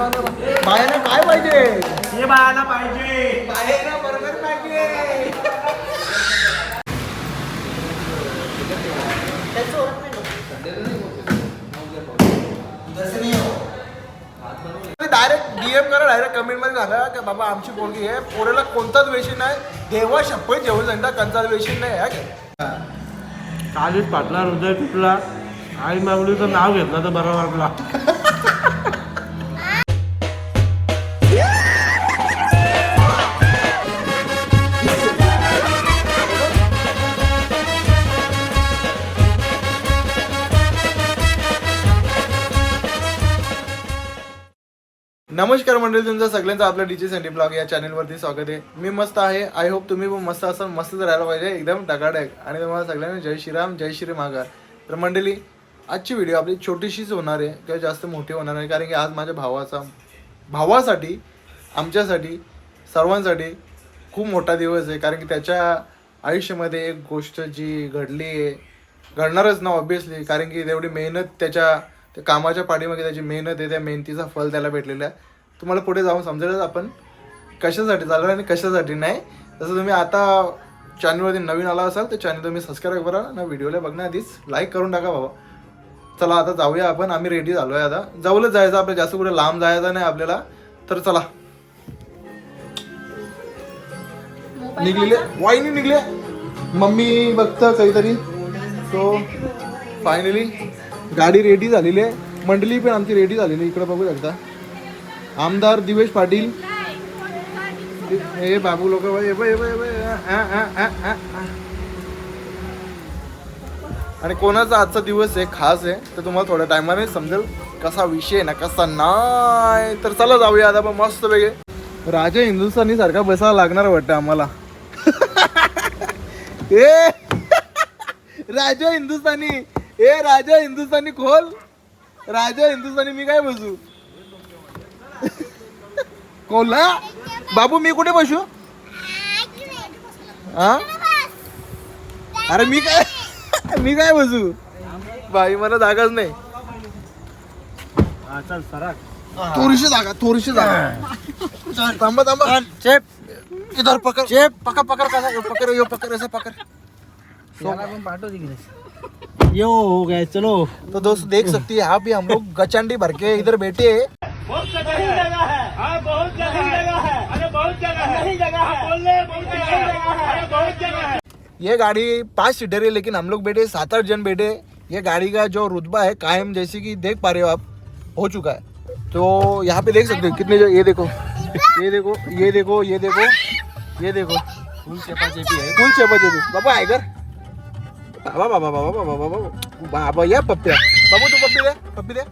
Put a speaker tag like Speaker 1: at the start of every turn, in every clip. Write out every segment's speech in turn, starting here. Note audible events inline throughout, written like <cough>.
Speaker 1: बायाला काय पाहिजे?
Speaker 2: हे बाळाला पाहिजे.
Speaker 1: बायाला बर्गर पाहिजे. डायरेक्ट डीएम करा डायरेक्ट कमेंटमध्ये सांगा की बाबा आमची पोरगी आहे. पोरेला कोणताच वेशीन नाही. देवा शपथ जेवण सांगता कंचाल वेशीन नाही आहे का?
Speaker 2: कालीच पाटला हृदय तुटला. आई मागलीचं नाव घेतलं तर बरं वाटला. <laughs>
Speaker 1: नमस्कार मंडळी तुमचं सगळ्यांचं आपलं डीजे संडी ब्लॉग या चॅनलवरती स्वागत आहे. मी मस्त आहे. आय होप तुम्ही पण मस्त असाल मस्तच राहायला पाहिजे. एकदम टकाटक आणि तुम्हाला सगळ्यांना जय श्रीराम जय श्री माघार. तर मंडळी आजची व्हिडिओ आपली छोटीशीच होणार आहे किंवा जास्त मोठी होणार नाही कारण की आज माझ्या भावाचा भावासाठी आमच्यासाठी सर्वांसाठी खूप मोठा दिवस आहे. कारण की त्याच्या आयुष्यामध्ये एक गोष्ट जी घडली आहे घडणारच ना ऑब्विसली कारण की तेवढी मेहनत त्याच्या त्या कामाच्या पाठीमागे त्याची मेहनत आहे त्या मेहनतीचा फल त्याला भेटलेला आहे. तुम्हाला पुढे जाऊन समजेलच आपण कशासाठी चालू आणि कशासाठी नाही. तसं तुम्ही आता चॅनलवरती नवीन आला असाल तर चॅनल तुम्ही सबस्क्राईब करा ना व्हिडिओला बघण्याआधीच लाईक करून टाका बाबा. चला आता जाऊया आपण. आम्ही रेडी झालो आहे आता. जवळच जायचं आपल्या जास्त कुठे लांब जायचं नाही आपल्याला. तर चला. निघलेले? वाईनी निघले. मम्मी बघतं काहीतरी. सो फायनली गाडी रेडी झालेली आहे. मंडळी पण आमची रेडी झालेली. इकडे बघू शकता. आमदार दिवेश पाटील. हे बाबू लोक आणि कोणाचा आजचा दिवस आहे खास आहे तर तुम्हाला थोड्या टायमाने समजेल. कसा विषय ना कसा नाही तर चला जाऊया आता पण मस्त वेगळे राजा हिंदुस्थानी सारखा बसायला लागणार वाटतं आम्हाला. <laughs> ए! <laughs> राजा हिंदुस्थानी. ए राजा हिंदुस्थानी खोल. राजा हिंदुस्थानी मी काय बसू? कोला बाबू मी कुठे बसू? हा अरे मी काय <laughs> मी काय बसू? बाई मला जागाच नाही. थोडीशी जागा थोडीशी जागा. थांबा थांबा.
Speaker 2: चेप.
Speaker 1: इधर पकड़.
Speaker 2: चेप
Speaker 1: पकड़ पकड़ यो पकड़ यो पकड़ ऐसा पकड़.
Speaker 2: यो हो गए चलो.
Speaker 1: तो दोस्त देख सकती है आप भी हम लोग गचांडी भर के इधर बैठे हैं।
Speaker 3: जगह है। हाँ बहुत जगह जगह है। अरे बहुत जगह है। नहीं जगह है बोलने बहुत जगह है। अरे बहुत जगह है।
Speaker 1: ये गाड़ी पाँच सीटर है लेकिन हम लोग बैठे सात आठ जन बैठे। ये गाड़ी का जो रुतबा है कायम जैसे कि देख पा रहे हो आप हो चुका है। तो यहाँ पे देख सकते हो कितने जो ये देखो ये देखो ये देखो ये देखो ये देखो।
Speaker 2: फुल चेपा चेपी आहे
Speaker 1: फुल चेपा चेपी। बाबा आहे कर बाबा बाबा बाबा बाबा बाबा बाबा या पप्प्या बाबू तू पप्पी दे पप्पी दे।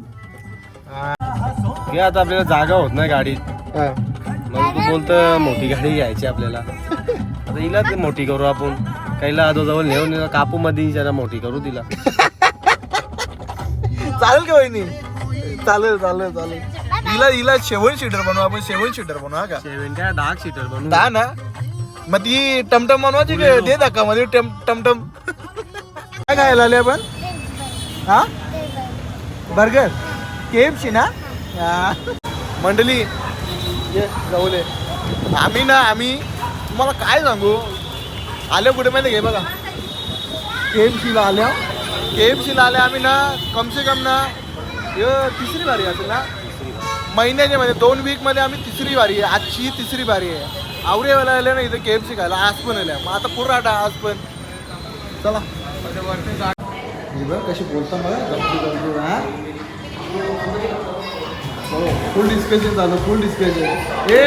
Speaker 2: हे आता आपल्याला जागा होत नाही गाडीत.
Speaker 1: हा.
Speaker 2: मग तू बोलतं मोठी गाडी घ्यायची आपल्याला. आता हिला ते मोठी करू आपण. काहीला आजोजवळ नेऊन हिला कापू मध्ये जरा मोठी करू तिला.
Speaker 1: चालेल का वहिनी? चालेल चालेल चालेल. हिला हिला सेवन सीटर बनवू आपण सेवन सीटर बनवू हा का?
Speaker 2: सेवन काय डार्क सीटर बनवू?
Speaker 1: दहा ना. मग ती टमटम बनवायची का? दे धक्का मध्ये टम टमटम. काय खायला आले आपण? हा? बर्गर. केएफसी ना? मंडली ये जाऊले. आम्ही ना आम्ही तुम्हाला काय सांगू? आल्या कुठे माहिती घे बघा. के एम सीला आल्या. के एम सीला आल्या आम्ही ना कम से कम ना तिसरी बारी असेल ना. महिन्याच्या मध्ये दोन वीकमध्ये आम्ही तिसरी बारी आहे. आजची तिसरी बारी आहे. आवरेवाला आले ना इथे के एफ सी खायला. आज पण आल्या. मग आता पुढं राहता आज पण. चला. कशी बोलता मला फुल डिस्कशन झालं फुल डिस्कशन. ए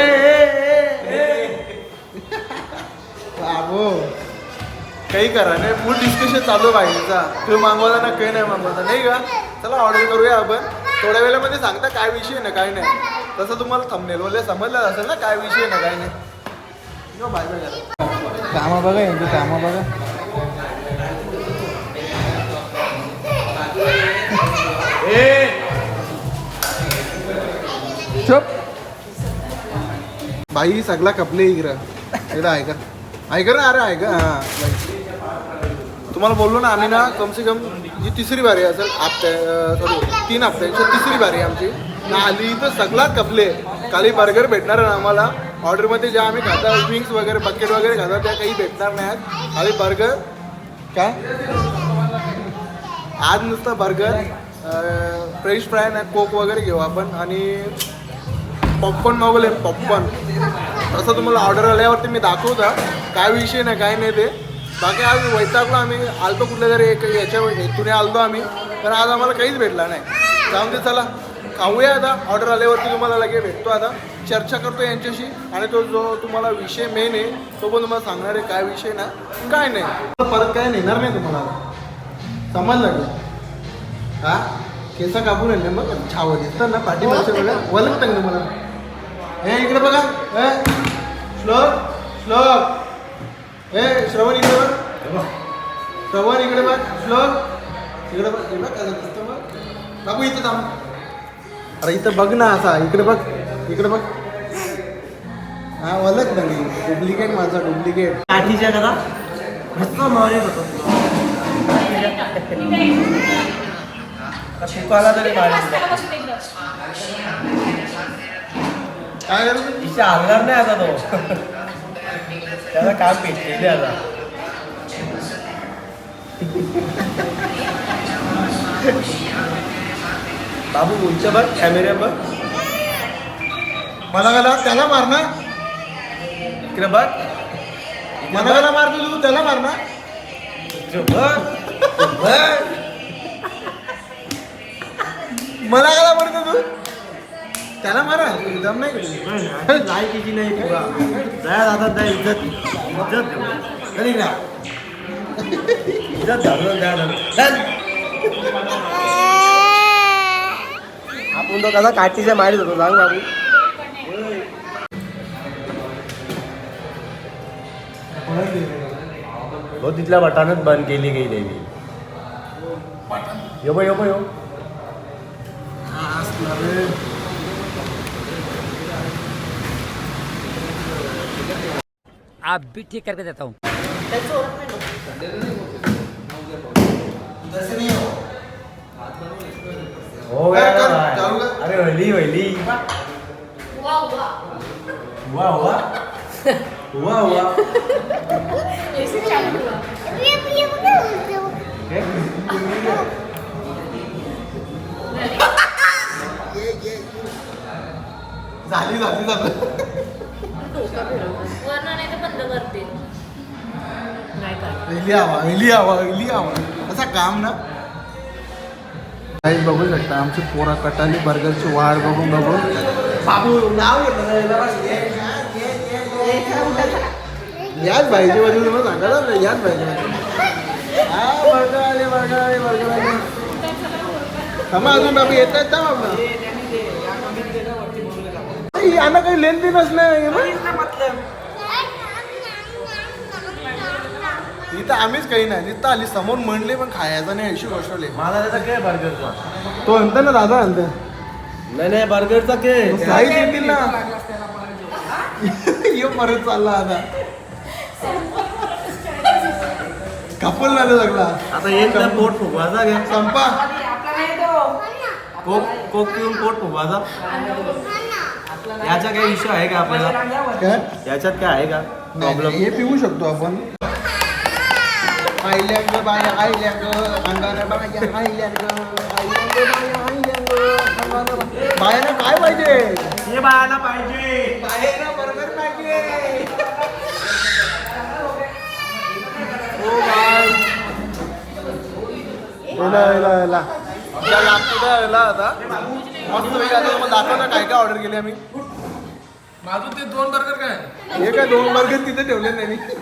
Speaker 1: काही करा नाही फुल डिस्कशन चालू पाहिजेचा तू मागवता ना काही नाही मागवता. नाही का? चला ऑर्डर करूया आपण. थोड्या वेळामध्ये सांगता काय विषय ना काय नाही. तसं तुम्हाला थंबनेल वगैरे समजलं असेल ना काय विषय ना काय नाही. यो बाय बाय करा. कामं बघा यांची कामं बघा. चुप भाई सगळा कपले इकडं. एकदा ऐका ऐका ना अरे ऐका हा. तुम्हाला बोललो ना आम्ही ना कम से कम ही तिसरी बारी असेल हप्त्या सॉरी तीन हप्त्याची तिसरी बारी आहे आमची. आली तर सगळाच कपले. खाली बर्गर भेटणार आहे आम्हाला. ऑर्डरमध्ये ज्या आम्ही खाता विंग्स वगैरे बकेट वगैरे खाता त्या काही भेटणार नाही आहेत. खाली बर्गर. काय? आज नुसतं बर्गर फ्रेश फ्राय ना कोक वगैरे घेऊ आपण. आणि पॉपकॉर्न मागवले पॉपकॉर्न तसं तुम्हाला ऑर्डर आल्यावरती मी दाखवता काय विषय नाही काय नाही ते. बाकी आज वैतागलो आम्ही. आलतो कुठल्या तरी एक याच्या इथून आलतो आम्ही. पण आज आम्हाला काहीच भेटला नाही. जाऊन दे चला. खाऊया आता. ऑर्डर आल्यावरती तुम्हाला लगेच भेटतो आता. चर्चा करतो यांच्याशी. आणि तो जो तुम्हाला विषय मेन आहे तो पण तुम्हाला सांगणार आहे काय विषय ना. काय नाही. परत काय नेणार नाही तुम्हाला. समजलं का? हा? केस कापून आणले मग छाव दिसतात ना पाठीमागच्या वेळेला. वलगतं का तुम्हाला हे इकडे बघा. हे. श्लोक श्लोक. हे श्रवण इकडे बघ. श्रवण इकडे बघ. श्लोक. इकडे बघ बघ. कसं दिसतं बघ बाबू इथं थांब. अरे इथं बघ ना असा. इकडे बघ. इकडे बघ. हा वलग नाही. डुप्लिकेट माझा डुप्लिकेट.
Speaker 2: काठीच्या कदा मस्त मारे होतो. <laughs> शिकवायला तरी मारे
Speaker 1: काय करू तू?
Speaker 2: इच्छा हलणार नाही आता तो. त्याला काम भेटलेले आता. बाबू उंच बघ कॅमेऱ्या बघ.
Speaker 1: मला गेला त्याला मार ना.
Speaker 2: इकडे बघ.
Speaker 1: मला गेला मारतो तू त्याला मार ना.
Speaker 2: इकडे बघ. बघ.
Speaker 1: मला गेला मारतो तू. त्याला मारा. एकदम नाही केली.
Speaker 2: लायकीची नाही. तुला? दया दादा द्या इज्जत इज्जत.
Speaker 1: कधी ना
Speaker 2: इज्जत घालून द्या. आपण तो कसा काठीच्या मारीत होतो सांग बाबू. हो तिथल्या बटानच बंद केली गेली मी यो बा यो बा यो.
Speaker 4: आप भी ठीक करके देता हूँ।
Speaker 2: हो
Speaker 1: काय
Speaker 2: गया।
Speaker 1: कर?
Speaker 2: ना
Speaker 1: चालू
Speaker 2: भाई.
Speaker 1: कर.
Speaker 2: अरे वैली वैली। हुआ हुआ। हुआ हुआ।
Speaker 1: झाली झाली झालं।
Speaker 5: वर्ण नाही तर बंद करते नाही का?
Speaker 1: वेली हवा वेली हवा वेली हवा असं काम ना. काही बघू शकता आमची पोरा कटाली बर्गरची वाढ बघून बघून. बाबू नाव घेतलं ना याला बस. ये, ये, ये, ये. याच भाईची वडील तुम्हाला सांगा ना याच भाईची बर्गर आले बर्गर आले बर्गर आले थांबा अजून बाबू येत आहेत ना बाबा? नाही, यांना काही लेन देणच नाही इथं आम्हीच काही नाही. तिथं आली समोर म्हणले पण खायचं नाही अशी गोष्ट.
Speaker 2: मला त्याचा काय बर्गरचा.
Speaker 1: तो म्हणतो ना दादा म्हणतो
Speaker 2: नाही नाही बर्गरचा के
Speaker 1: साईज येतील ना. यो परत चालला आता. कपल झालं सगळा.
Speaker 2: आता येईल तर पोट फुगवायचा घ्या.
Speaker 1: संपा.
Speaker 2: कोक कोक पिऊन पोट फुगवायचा याचा काही इश्यू आहे का आपल्याला?
Speaker 1: काय?
Speaker 2: याच्यात काय आहे का? प्रॉब्लेम
Speaker 1: हे पिऊ शकतो आपण. बाय आईलँड अंगाने बाय आईलँड बायाला काय पाहिजे?
Speaker 2: हे पाहिजे.
Speaker 1: बाहेर बर्गर पाहिजे. ओ बाय एला एला एला या लागतो एला आता. मस्त वेगळा आता तुम्हाला दाखवता काय काय ऑर्डर केले आम्ही.
Speaker 6: माझं ते दोन बर्गर काय?
Speaker 1: हे काय दोन बर्गर तिथे ठेवले नाही. हो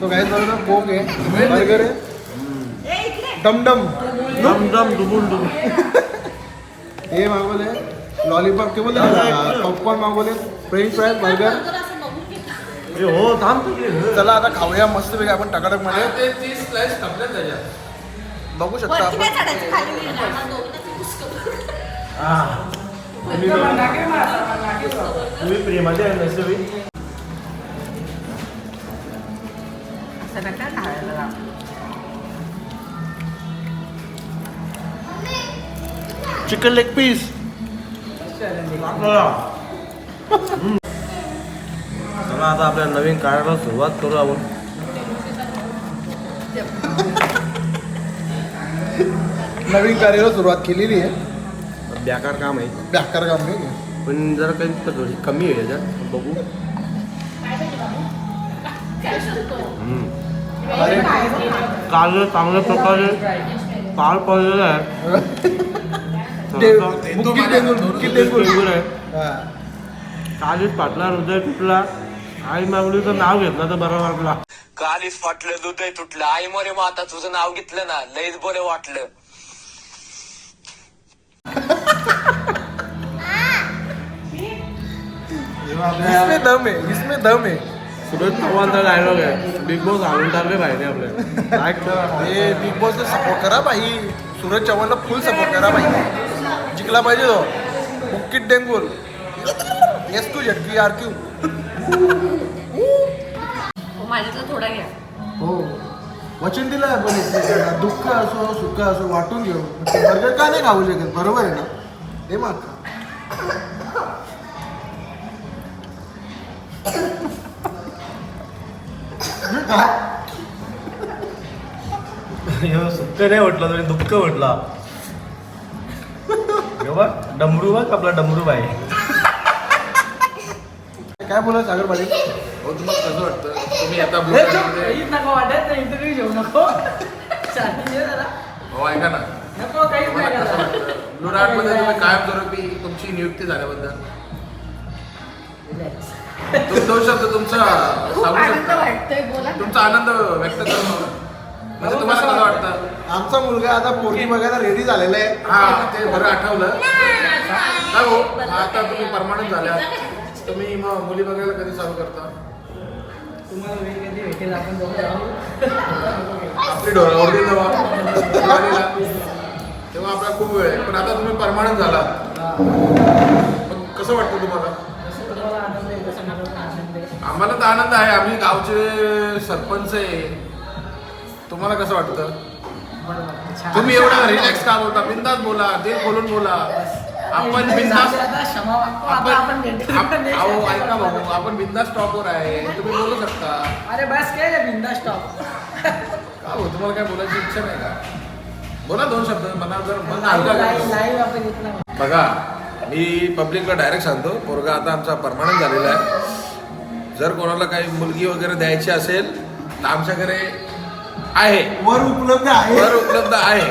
Speaker 1: तो काय चालू कोक आहे. बर्गर आहे डमडम
Speaker 2: दम दम डुबुल डुबुल
Speaker 1: हे मागवले. लॉलीपॉप के बोलले पॉपकॉर्न मागवले. French fry burger.
Speaker 2: हो थांब.
Speaker 1: चला आता खाऊया मस्त पैकी आपण
Speaker 6: टकाटकमध्ये
Speaker 1: बघू शकता आपण.
Speaker 2: हा. तुम्ही प्रेमाचे आहे
Speaker 1: चिकन लेग पीस
Speaker 2: चला आता आपल्या नवीन कार्याला सुरुवात करू आपण.
Speaker 1: नवीन कार्याला सुरुवात केलेली आहे.
Speaker 2: बेकार काम आहे.
Speaker 1: बेकार काम नाही.
Speaker 2: पण जरा काही तर थोडी. कमी आहे याच्यात. बघू. हम्म.
Speaker 1: अरे
Speaker 2: काल चांगल्या प्रकारे पार पडलेलं आहे. <laughs>
Speaker 1: ते-
Speaker 2: थोडासा
Speaker 1: बुक्की टेंगुल बुक्की टेंगुल
Speaker 2: टेंगुल आहे.
Speaker 1: हा.
Speaker 2: कालीच फाटला हृदय तुटला. आई मागलीचं नाव घेतलं तर बरं वाटला.
Speaker 7: कालीच फाटलं हृदय तुटलं. आई मोरे माता तुझं नाव घेतलं ना लयच बरं वाटलं. <laughs>
Speaker 1: इसमें दम है इसमें दम है।
Speaker 2: सुरेश चव्हाणचा डायलॉग आहे बिग बॉस आणून टाकले पाहिजे आपल्या काय
Speaker 1: हे बिग बॉसला सपोर्ट करा भाई। सूरज चव्हाणला फुल सपोर्ट करा भाई। जिंकला पाहिजे तो. बुक्कीट डेंगूल S to Z Q R Q
Speaker 5: माझ्यातला थोडा घ्या.
Speaker 1: हो. वचन दिलं आहे पण. दुःख असो सुख असो वाटून घेऊ. बर्गर का नाही खाऊ शकत? बरोबर आहे ना? मग
Speaker 2: सुख नाही म्हटलं तरी दुःख म्हटला. बघ डमरू बघ आपला डमरू बाई.
Speaker 1: काय बोला सागर पाटील
Speaker 6: हो तुम्हाला कसं वाटतं? तुम्ही आता ब्लू मध्ये
Speaker 8: नको वाटत घेऊ नको. जरा.
Speaker 6: हो ऐका ना.
Speaker 8: नको काहीच
Speaker 6: कसं. वाटतं? तुम्ही कायमस्वरूपी तुमची नियुक्ती झाल्याबद्दल?
Speaker 8: Relax.
Speaker 6: शब्द तुमचा सांगू
Speaker 5: आनंद
Speaker 6: शकता
Speaker 5: वाटतोय बोला
Speaker 6: तुमचा आनंद व्यक्त करून म्हणजे तुम्हाला कसं वाटतं?
Speaker 1: आमचा मुलगा आता पोरगी बघायला रेडी झालेला आहे.
Speaker 6: हा ते बरं आठवलं. काय हो? आता तुम्ही परमानंट झाल्या तुम्ही मग मुली बघायला कधी चालू करता?
Speaker 8: तुम्हाला वेळ कधी भेटेल? आपण दोघं जाऊ
Speaker 6: आपली ढोरावरती जेव्हा दिवाळीला, तेव्हा आपला खूप वेळ आहे. पण आता तुम्ही परमानंट झाला पण कसं वाटतं तुम्हाला? आम्हाला तर आनंद आहे. आम्ही गावचे सरपंच आहे. तुम्हाला कसं वाटतं. तुम्ही एवढं रिलॅक्स का बोलता? बिंदास बोला. ते बोलून बोला. आपण बिंदास
Speaker 8: आपण
Speaker 6: अहो ऐका भाऊ. आपण बिंदास टॉपवर आहे. तुम्ही बोलू शकता.
Speaker 8: अरे बस काय बिंदा स्टॉप
Speaker 6: का हो तुम्हाला काय बोलायची इच्छा नाही का? बोला दोन शब्द मला जर मन हलका बघा मी पब्लिकला डायरेक्ट सांगतो पोरगा आता आमचा परमानंट झालेला आहे. जर कोणाला काही मुलगी वगैरे द्यायची असेल तर आमच्याकडे आहे.
Speaker 1: वर उपलब्ध आहे.
Speaker 6: वर उपलब्ध आहे.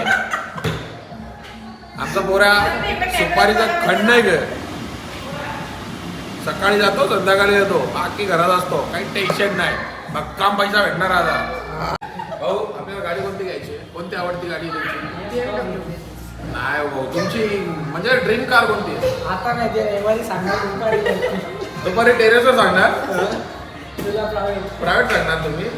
Speaker 6: आमचा पोऱ्या सुपारीचा खंड नाही ग. सकाळी जातो संध्याकाळी येतो बाकी घरात असतो काही टेन्शन नाही. भक्काम पैसा भेटणार आता. आपल्याला गाडी कोणती घ्यायची? कोणती आवडती गाडी तुमची? नाही भाऊ तुमची म्हणजे ड्रीम कार कोणती? आहे?
Speaker 8: आता नाही ते रविवारी सांगणार दुपारी.
Speaker 6: दुपारी टेरेसवर सांगणार? <laughs>
Speaker 8: तुला प्रायव्हेट
Speaker 6: प्रायव्हेट सांगणार तुम्ही?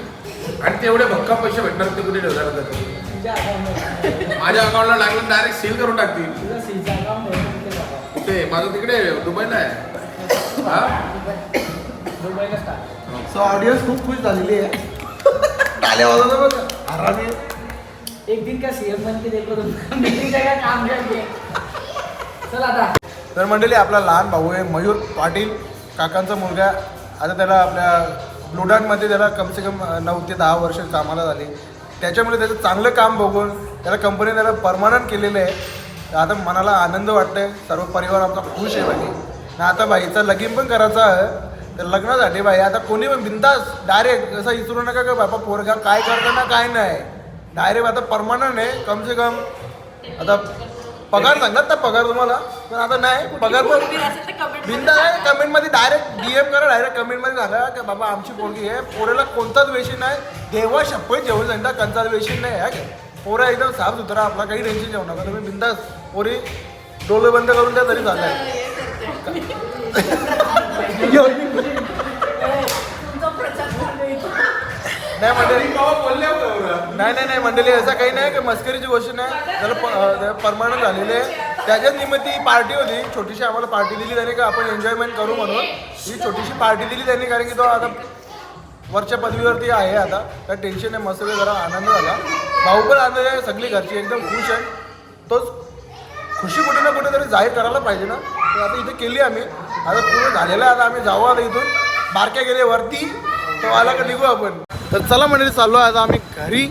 Speaker 6: आणि तेवढे भक्कम पैसे भेटणार ते कुठे ठेवणार आता तुम्ही?
Speaker 8: तुझ्या
Speaker 6: माझ्या अकाउंटला लागलं डायरेक्ट सील करून टाकतील.
Speaker 8: तुझं सीचा अकाउंट कुठे?
Speaker 6: माझं तिकडे दुबईला आहे. हा?
Speaker 8: दुबईला स्टार्ट
Speaker 1: सो ऑडियन्स खूप खुश झालेली आहे. टाल्या वाजवतो बघा. आरामी
Speaker 8: एक दिन का सीएम बन के देखो तुम मीटिंग जगह काम करके चल आता.
Speaker 1: तर मंडळी आपला लहान भाऊ आहे मयूर पाटील. काकांचा मुलगा आता त्याला आपल्या ब्लूडानमध्ये त्याला कमसे कम नऊ ते दहा वर्ष कामाला झाली. त्याच्यामुळे त्याचं चांगलं काम बघून त्याला कंपनी त्याला परमानंट केलेलं आहे. आता मनाला आनंद वाटतंय. सर्व परिवार आमचा खुश आहे भाई. आणि आता भाईचा लगीन पण करायचा आहे. तर लग्नासाठी भाई आता कोणी पण बिंदास डायरेक्ट असं विचारू नका का बाबा पोरगा काय करताना काय नाही. डायरेक्ट आता परमानंट आहे कमसे कम आता पगार सांगतात ना पगार तुम्हाला पण आता नाही पगार पण बिंदा आहे कमेंटमध्ये डायरेक्ट डीएम करा डायरेक्ट कमेंटमध्ये सांगा की बाबा आमची पोरगी आहे पोरेला कोणताच वेशी नाही. देवा शपथ जेवण सांगता कंचाच वेशी नाही आहे का? पोरा एकदम साफ सुथरा आपला काही टेन्शन घेऊ नका तुम्ही बिंदास पोरी डोळे बंद करून द्या तरी
Speaker 5: चालू <laughs>
Speaker 1: नाही मंडळी. नाही नाही नाही मंडळी असं काही नाही की मस्करीची गोष्ट नाही. त्याला परमानंट झालेली आहे. त्याच्याच निमित्त ही पार्टी होती. छोटीशी आम्हाला पार्टी दिली त्याने का आपण एन्जॉयमेंट करू म्हणून. ही छोटीशी पार्टी दिली त्यांनी कारण की तो आता वरच्या पदवीवरती आहे आता. काय टेन्शन नाही मस्त जरा आनंद झाला. भाऊ पण आनंद आहे सगळी घरची एकदम खुश आहे. तोच खुशी कुठे ना कुठे तरी जाहीर करायला पाहिजे ना. तर आता इथे केली आम्ही. आता पूर्ण झालेलं आहे. आता आम्ही जाऊ आता इथून. बारक्या गेले वरती. तो आला का निघू आपण. तर चला म्हणजे चाललो आहे. आता आम्ही घरी.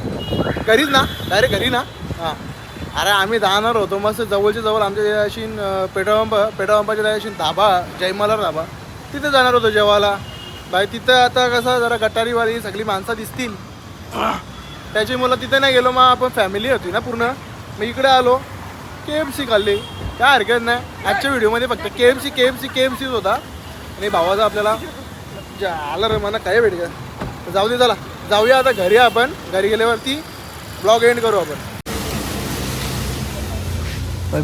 Speaker 1: घरीच ना? डायरेक्ट घरी ना? हां. अरे आम्ही जाणार होतो. मस्त जवळच्या जवळ आमच्या अशी पेट्रोल पंप पेट्रोल पंपाच्या अशी धाबा जयमाला धाबा तिथे जाणार होतो जेवायला. बाई तिथं आता कसं जरा गटारीवाली सगळी माणसं दिसतील. त्याची मुलं तिथे नाही गेलो. मग आपण फॅमिली होती ना पूर्ण. मग इकडे आलो. के एफ सी खाल्ली. काय हरकत नाही. आजच्या व्हिडिओमध्ये फक्त K F C K F C K F सीच होता. आणि भावाचा आपल्याला जे आलं रे मला काय भेट का जाऊ दे चला. जाऊया आता घरी आपण. घरी गेल्यावरती ब्लॉग एंड करू आपण.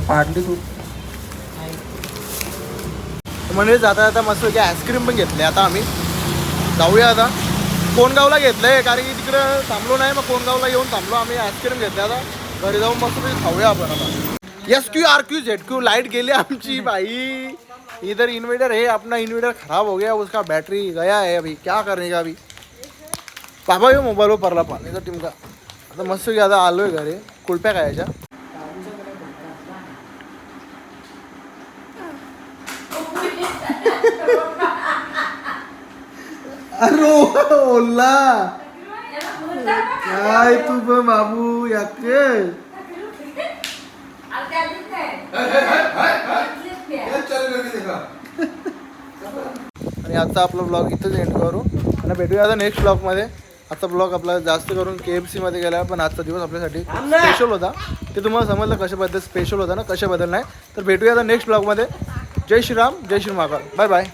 Speaker 1: पाडली तू. म्हणजे जाता जाता मस्त आईस्क्रीम पण घेतले आता आम्ही. जाऊया आता. कोणगावला घेतलंय कारण की तिकडं थांबलो नाही मग कोणगावला येऊन थांबलो. आम्ही आईस्क्रीम घेतले आता. घरी जाऊन मस्त खाऊया आपण आता. S Q R Q Z Q light गेली आमची भाई। इधर इन्वर्टर है अपना इन्वर्टर खराब हो गया उसका बैटरी गया है अभी। क्या करने का अभी? बाबा ये मोबाईल पडला पाण्याचा टिमका आता मस्त की आता आलोय घरी कुलप्या खायच्या अरे ओला काय <laughs> तू बाबू याके आणि आजचा आपला ब्लॉग इथंच एंड करू. आणि भेटूया आता नेक्स्ट ब्लॉगमध्ये आजचा ब्लॉग आपला जास्त करून के एफ सीमध्ये गेला पण आजचा दिवस आपल्यासाठी स्पेशल होता. ते तुम्हाला समजलं कशाबद्दल स्पेशल होता ना कशाबद्दल नाही. तर भेटूया आता नेक्स्ट ब्लॉगमध्ये जय श्रीराम जय श्री महाकाल. Bye bye